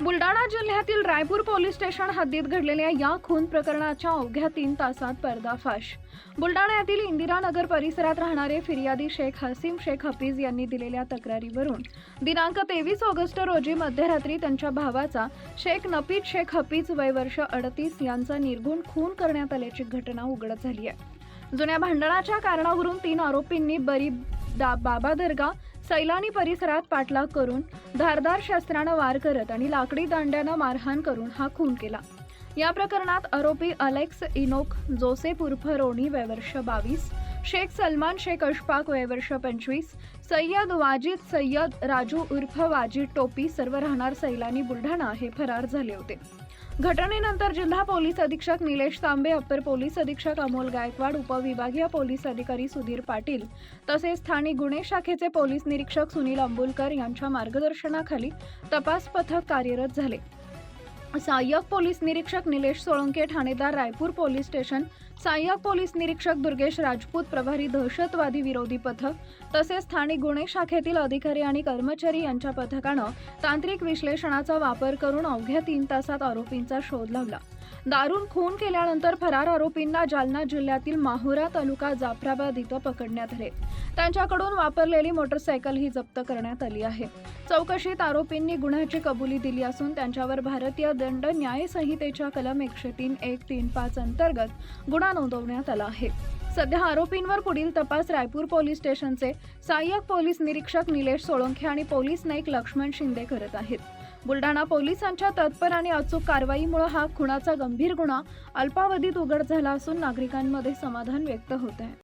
बुलडाणा जिल्ह्यातील Raipur police station हद्दीत घडलेल्या या खून प्रकरणाच्या अवघ्या तीन तासात पर्दाफाश. बुलडाणा येथील इंदिरानगर परिसरात राहणारे फिर्यादी शेख हसीम शेख हफीज यांनी दिलेल्या तक्रारीवरून दिनांक तेवीस ऑगस्ट रोजी मध्यरात्री त्यांच्या भावाचा शेख नपीद शेख हफीज वय वर्ष अडतीस यांचा निर्घुण खून करण्यात आल्याची घटना उघड झाली आहे. जुन्या भांडणाच्या कारणावरून तीन आरोपींनी बरी दा बाबा दर्गा सैलानी परिसरात पाठलाग करून धारदार शस्त्रानं वार करत आणि लाकडी दांड्यानं मारहाण करून हा खून केला. या प्रकरणात आरोपी अलेक्स इनोक जोसेफ उर्फ रोनी वयवर्ष बावीस शेख सलमान शेख अशफाक वयवर्ष पंचवीस सय्यद वाजिद सय्यद राजू उर्फ वाजिद टोपी सर्व राहणार सैलानी बुलढाणा हे फरार झाले होते. घटनेनंतर जिल्हा पोलीस अधीक्षक निलेश तांबे अप्पर पोलीस अधीक्षक अमोल गायकवाड उपविभागीय पोलीस अधिकारी सुधीर पाटील तसेच स्थानिक गुन्हे शाखेचे पोलीस निरीक्षक सुनील अंबुलकर यांच्या मार्गदर्शनाखाली तपास पथक कार्यरत झाले. सहाय्यक पोलीस निरीक्षक निलेश सोळंके ठाणेदार रायपूर पोलीस स्टेशन सहाय्यक पोलीस निरीक्षक दुर्गेश राजपूत प्रभारी दहशतवादी विरोधी पथक तसेच स्थानिक गुन्हे शाखेतील अधिकारी आणि कर्मचारी यांच्या पथकानं तांत्रिक विश्लेषणाचा वापर करून अवघ्या तीन तासात आरोपींचा शोध लावला. दारून खून केल्यानंतर फरार आरोपींना जालना जिल्ह्यातील माहुरा तालुका जाफराबाद इथं पकडण्यात आले. त्यांच्याकडून वापरलेली मोटरसायकल ही जप्त करण्यात आली आहे. चौकशीत आरोपींनी गुन्ह्याची कबुली दिली असून त्यांच्यावर भारतीय दंड न्याय संहितेच्या कलम एकशे तीन एक तीन पाच अंतर्गत गुन्हा नोंदवण्यात आला आहे. सध्या आरोपींवर पुढील तपास रायपूर पोलीस स्टेशनचे सहाय्यक पोलीस निरीक्षक निलेश सोळंखे आणि पोलीस नाईक लक्ष्मण शिंदे करत आहेत. बुलढाणा पोलिसांच्या तत्पर आणि अचूक कारवाईमुळे हा खुनाचा गंभीर गुन्हा अल्पावधीत उघड झाला असून नागरिकांमध्ये समाधान व्यक्त होत आहे.